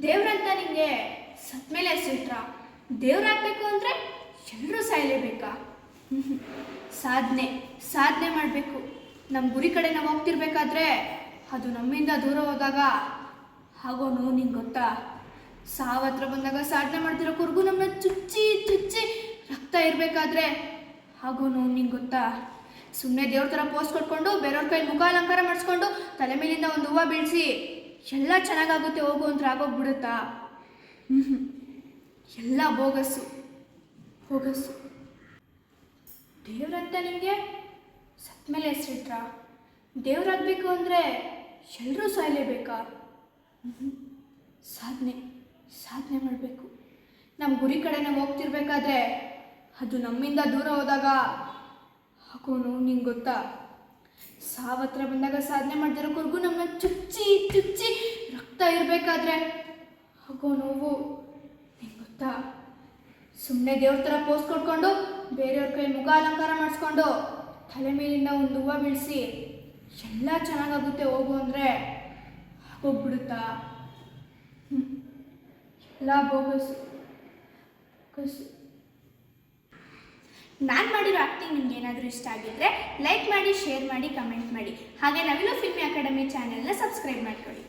ದೇವ್ರಂತ ನಿಂಗೆ ಸತ್ಮೇಲೆ ಹೆಸರಿಟ್ರ. ದೇವ್ರಾಗಬೇಕು ಅಂದರೆ ಎಲ್ಲರೂ ಸಾಯಲೇಬೇಕಾ. ಸಾಧನೆ ಸಾಧನೆ ಮಾಡಬೇಕು. ನಮ್ಮ ಗುರಿ ಕಡೆ ನಾವು ಹೋಗ್ತಿರ್ಬೇಕಾದ್ರೆ ಅದು ನಮ್ಮಿಂದ ದೂರ ಹೋದಾಗ ಹಾಗೋ ನೋವು ನಿಂಗೆ ಗೊತ್ತಾ? ಸಾವತ್ರ ಬಂದಾಗ ಸಾಧನೆ ಮಾಡ್ತಿರೋ ಕುರ್ಗು ನಮ್ಮನ್ನ ಚುಚ್ಚಿ ಚುಚ್ಚಿ ರಕ್ತ ಇರಬೇಕಾದ್ರೆ ಹಾಗೋ ನೋವು ನಿಂಗೆ ಗೊತ್ತಾ? ಸುಮ್ಮನೆ ದೇವ್ರ ಥರ ಪೋಸ್ಟ್ ಕೊಟ್ಕೊಂಡು, ಬೇರೆಯವ್ರ ಕೈ ಮುಖ ಅಲಂಕಾರ ಮಾಡಿಸ್ಕೊಂಡು, ತಲೆ ಮೇಲಿಂದ ಒಂದು ಹೂವು ಬೀಳಿಸಿ ಎಲ್ಲ ಚೆನ್ನಾಗಾಗುತ್ತೆ, ಹೋಗು ಅಂತ ಆಗೋಗ್ಬಿಡುತ್ತಾ ಎಲ್ಲ ಬೋಗಸ್ಸು ಬೋಗಸ್ಸು ದೇವ್ರಂತ ನಿಮಗೆ ಸತ್ಮೇಲೆ ಹೆಸರಿಟ್ರ? ದೇವ್ರಾಗಬೇಕು ಅಂದರೆ ಎಲ್ಲರೂ ಸಾಯಲೇಬೇಕಾ. ಸಾಧನೆ ಸಾಧನೆ ಮಾಡಬೇಕು. ನಮ್ಮ ಗುರಿ ಕಡೆ ನಾವು ಹೋಗ್ತಿರ್ಬೇಕಾದ್ರೆ ಅದು ನಮ್ಮಿಂದ ದೂರ ಹೋದಾಗ ಹಾಕೋ ನೋವು ನಿಂಗೆ ಗೊತ್ತಾ? ಸಾವತ್ರ ಬಂದಾಗ ಸಾಧನೆ ಮಾಡ್ದಿರೋ ಕುರ್ಗು ನಮ್ಮನ್ನ ಚುಚ್ಚಿ ಚುಚ್ಚಿ ರಕ್ತ ಇರಬೇಕಾದ್ರೆ ಹಾಗೋ ನೋವು. ನಿಂಗೆ ಗೊತ್ತಾ? ಸುಮ್ಮನೆ ದೇವ್ರ ಥರ ಪೋಸ್ ಕೊಟ್ಕೊಂಡು ಬೇರೆಯವ್ರ ಕೈ ಮುಖ ಅಲಂಕಾರ ಮಾಡಿಸ್ಕೊಂಡು ತಲೆ ಮೇಲಿಂದ ಒಂದು ಹೂವು ಬಿಡಿಸಿ ಎಲ್ಲ ಚೆನ್ನಾಗಾಗುತ್ತೆ ಹೋಗು ಅಂದರೆ ಹೋಗ್ಬಿಡುತ್ತಾ. ಎಲ್ಲ ಬೋಗಸು ಕಸು ನಾನು ಮಾಡಿರೋ ಆ್ಯಕ್ಟಿಂಗ್ ನಿಮ್ಗೆ ಏನಾದರೂ ಇಷ್ಟ ಆಗಿದ್ದರೆ ಲೈಕ್ ಮಾಡಿ ಶೇರ್ ಮಾಡಿ ಕಮೆಂಟ್ ಮಾಡಿ. ಹಾಗೆ ನವಿಲು ಫಿಲ್ಮಿ ಅಕಾಡೆಮಿ ಚಾನೆಲ್ನ ಸಬ್ಸ್ಕ್ರೈಬ್ ಮಾಡ್ಕೊಳ್ಳಿ.